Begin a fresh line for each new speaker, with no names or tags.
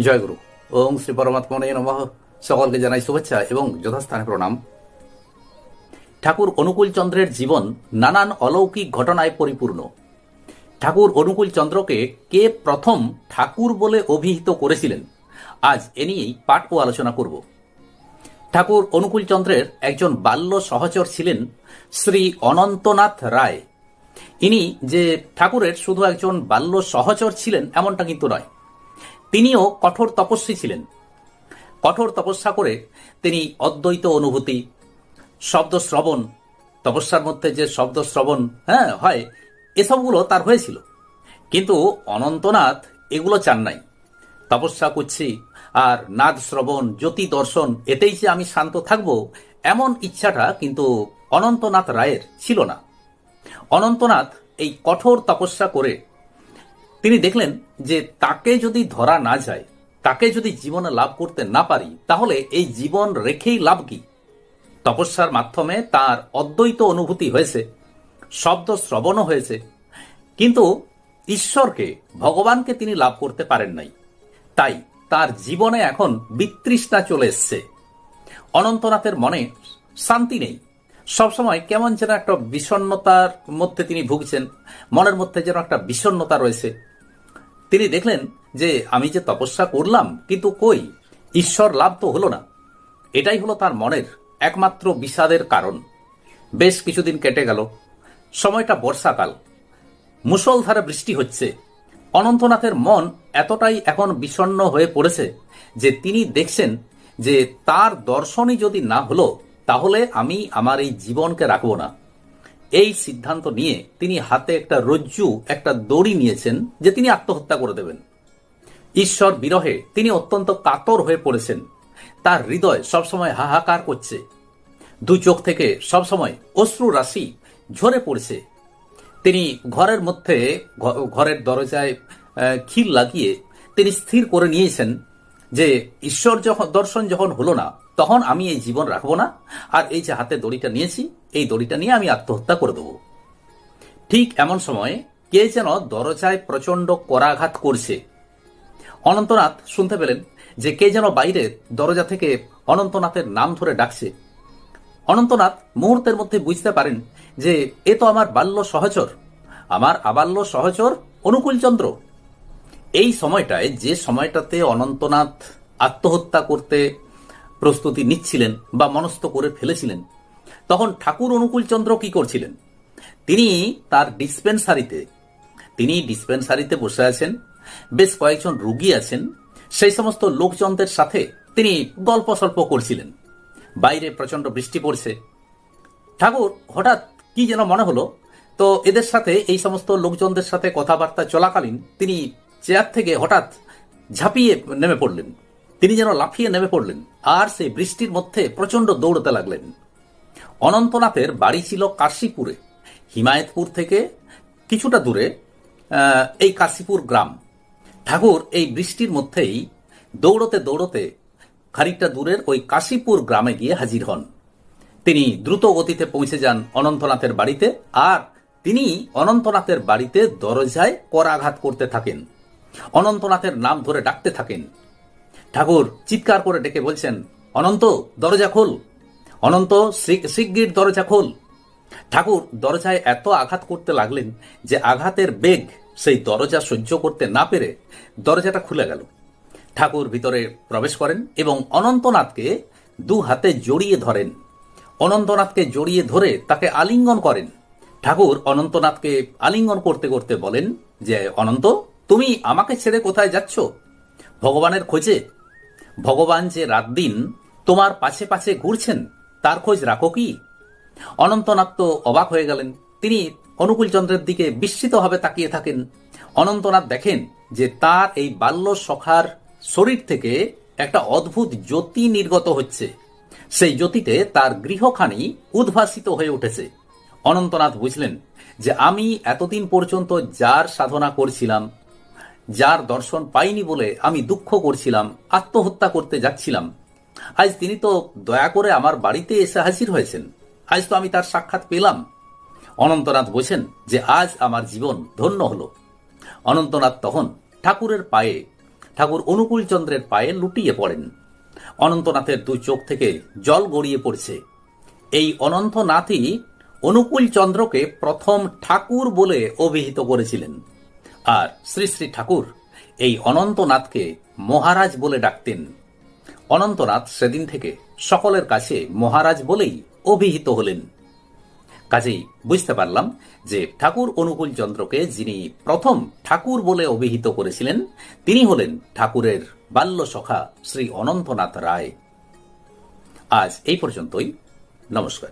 জয়গুরু ওম শ্রী পরমাত্মনে নমঃ। সকলকে জানাই শুভেচ্ছা এবং যথাস্থানে প্রণাম। ঠাকুর অনুকূল চন্দ্রের জীবন নানান অলৌকিক ঘটনায় পরিপূর্ণ। ঠাকুর অনুকূল চন্দ্রকে কে প্রথম ঠাকুর বলে অভিহিত করেছিলেন? আজ এ নিয়েই পাঠ ও আলোচনা করব। ঠাকুর অনুকূল চন্দ্রের একজন বাল্য সহচর ছিলেন শ্রী অনন্তনাথ রায়। ইনি যে ঠাকুরের শুধু একজন বাল্য সহচর ছিলেন, এমনটা কিন্তু নয়। তিনিও কঠোর তপস্বী ছিলেন। কঠোর তপস্যা করে তিনি অদ্বৈত অনুভূতি শব্দ শ্রবণ তপস্যার মধ্যে যে শব্দ শ্রবণ হ্যাঁ হয়, এসবগুলো তার হয়েছিল। কিন্তু অনন্তনাথ এগুলো চান নাই। তপস্যা করছি, আর নাদ শ্রবণ জ্যোতি দর্শন এতেই যে আমি শান্ত থাকব, এমন ইচ্ছাটা কিন্তু অনন্তনাথ রায়ের ছিল না। অনন্তনাথ এই কঠোর তপস্যা করে তিনি দেখলেন যে তাকে যদি ধরা না যায়, তাকে যদি জীবনে লাভ করতে না পারি, তাহলে এই জীবন রেখেই লাভ কি? তপস্যার মাধ্যমে তার অদ্বৈত অনুভূতি হয়েছে, শব্দ শ্রবণও হয়েছে। কিন্তু ঈশ্বরকে, ভগবানকে তিনি লাভ করতে পারেন নাই। তাই তার জীবনে এখন বিতৃষ্ণা চলে এসছে। অনন্তনাথের মনে শান্তি নেই। সবসময় কেমন যেন একটা বিষণ্নতার মধ্যে তিনি ভুগছেন, মনের মধ্যে যেন একটা বিষণ্নতা রয়েছে। তিনি দেখলেন যে আমি যে তপস্যা করলাম, কিন্তু কই? ঈশ্বর লাভ তো হলো না। এটাই হলো তার মনের একমাত্র বিষাদের কারণ। বেশ কিছুদিন কেটে গেল। সময়টা বর্ষাকাল। মুষলধারে বৃষ্টি হচ্ছে। অনন্তনাথের মন এতটাই এখন বিষণ্ণ হয়ে পড়েছে যে তিনি দেখছেন যে তার দর্শনই যদি না হলো, তাহলে আমি আমার এই জীবনকে রাখব না। এই সিদ্ধান্ত নিয়ে তিনি হাতে একটা রজ্জু, একটা দড়ি নিয়েছেন যে তিনি আত্মহত্যা করে দেবেন। ঈশ্বর বিরহে তিনি অত্যন্ত কাতর হয়ে পড়েছেন। তার হৃদয় সবসময় হাহাকার করছে। দু চোখ থেকে সবসময় অশ্রু রাশি ঝরে পড়ছে। তিনি ঘরের মধ্যে ঘরের দরজায় খিল লাগিয়ে তিনি স্থির করে নিয়েছেন যে ঈশ্বর যখন, দর্শন যখন হলো না তখন আমি এই জীবন রাখব না। আর এই যে হাতে দড়িটা নিয়েছি, এই দড়িটা নিয়ে আমি আত্মহত্যা করে দেবো। ঠিক এমন সময় কে যেন দরজায় প্রচণ্ড করাঘাত করছে। অনন্তনাথ শুনতে পেলেন যে কে যেন বাইরে দরজা থেকে অনন্তনাথের নাম ধরে ডাকছে। অনন্তনাথ মুহূর্তের মধ্যে বুঝতে পারেন যে, এ তো আমার বাল্য সহচর। আমার আবাল্য সহচর অনুকূলচন্দ্র। এই সময়টায় যে সময়টাতে অনন্তনাথ আত্মহত্যা করতে প্রস্তুতি নিচ্ছিলেন বা মনস্থ করে ফেলেছিলেন। তখন ঠাকুর অনুকূলচন্দ্র কি করছিলেন? তিনি তার ডিসপেন্সারিতে, তিনি ডিসপেন্সারিতে বসে আছেন, বেশ কয়েকজন রুগী আছেন, সেই সমস্ত লোকজনদের সাথে তিনি গল্প সল্প করছিলেন। বাইরে প্রচণ্ড বৃষ্টি পড়ছে। ঠাকুর, হঠাৎ কি যেন মনে হলো, তো এদের সাথে, এই সমস্ত লোকজনদের সাথে কথাবার্তা চলাকালীন তিনি চেয়ার থেকে হঠাৎ ঝাঁপিয়ে নেমে পড়লেন। তিনি যেন লাফিয়ে নেমে পড়লেন, আর সেই বৃষ্টির মধ্যে প্রচণ্ড দৌড়তে লাগলেন। অনন্তনাথের বাড়ি ছিল কাশীপুরে। হিমায়তপুর থেকে কিছুটা দূরে এই কাশীপুর গ্রাম। ঠাকুর এই বৃষ্টির মধ্যেই দৌড়তে দৌড়তে খানিকটা দূরের ওই কাশীপুর গ্রামে গিয়ে হাজির হন। তিনি দ্রুত গতিতে পৌঁছে যান অনন্তনাথের বাড়িতে, আর তিনি অনন্তনাথের বাড়িতে দরজায় করাঘাত করতে থাকেন। অনন্তনাথের নাম ধরে ডাকতে থাকেন। ঠাকুর চিৎকার করে ডেকে বলছেন, অনন্ত, দরজা খোল। অনন্ত শিগগির দরজা খোল। ঠাকুর দরজায় এত আঘাত করতে লাগলেন যে আঘাতের বেগ সেই দরজা সহ্য করতে না পেরে দরজাটা খুলে গেল। ঠাকুর ভিতরে প্রবেশ করেন এবং অনন্তনাথকে দু হাতে জড়িয়ে ধরেন। অনন্তনাথকে জড়িয়ে ধরে তাকে আলিঙ্গন করেন। ঠাকুর অনন্তনাথকে আলিঙ্গন করতে করতে বলেন যে, অনন্ত, তুমি আমাকে ছেড়ে কোথায় যাচ্ছ? ভগবানের খোঁজে ভগবান যে রাত দিন তোমার পাশে পাশে ঘুরছেন, তার খোঁজ রাখো কি? অনন্তনাথ তো অবাক হয়ে গেলেন। তিনি অনুকূলচন্দ্রের দিকে বিস্মিতভাবে তাকিয়ে থাকেন। অনন্তনাথ দেখেন যে তার এই বাল্য সখার শরীর থেকে একটা অদ্ভুত জ্যোতি নির্গত হচ্ছে। সেই জ্যোতিতে তার গৃহখানি উদ্ভাসিত হয়ে উঠেছে। অনন্তনাথ বুঝলেন যে আমি এতদিন পর্যন্ত যার সাধনা করছিলাম যার দর্শন পাইনি বলে আমি দুঃখ করছিলাম, আত্মহত্যা করতে যাচ্ছিলাম। আজ তিনি তো দয়া করে আমার বাড়িতে এসে হাজির হয়েছেন। আজ তো আমি তার সাক্ষাৎ পেলাম। অনন্তনাথ বোঝেন যে আজ আমার জীবন ধন্য হলো। অনন্তনাথ তখন ঠাকুরের পায়ে, ঠাকুর অনুকূল চন্দ্রের পায়ে লুটিয়ে পড়েন। অনন্তনাথের দুই চোখ থেকে জল গড়িয়ে পড়ছে। এই অনন্তনাথই অনুকূল চন্দ্রকে প্রথম ঠাকুর বলে অভিহিত করেছিলেন। আর শ্রী শ্রী ঠাকুর এই অনন্তনাথকে মহারাজ বলে ডাকতেন। অনন্তনাথ সেদিন থেকে সকলের কাছে মহারাজ বলেই অভিহিত হলেন। কাজেই বুঝতে পারলাম যে ঠাকুর অনুকূল চন্দ্রকে যিনি প্রথম ঠাকুর বলে অভিহিত করেছিলেন, তিনি হলেন ঠাকুরের বাল্য সখা শ্রী অনন্তনাথ রায়। আজ এই পর্যন্তই। নমস্কার।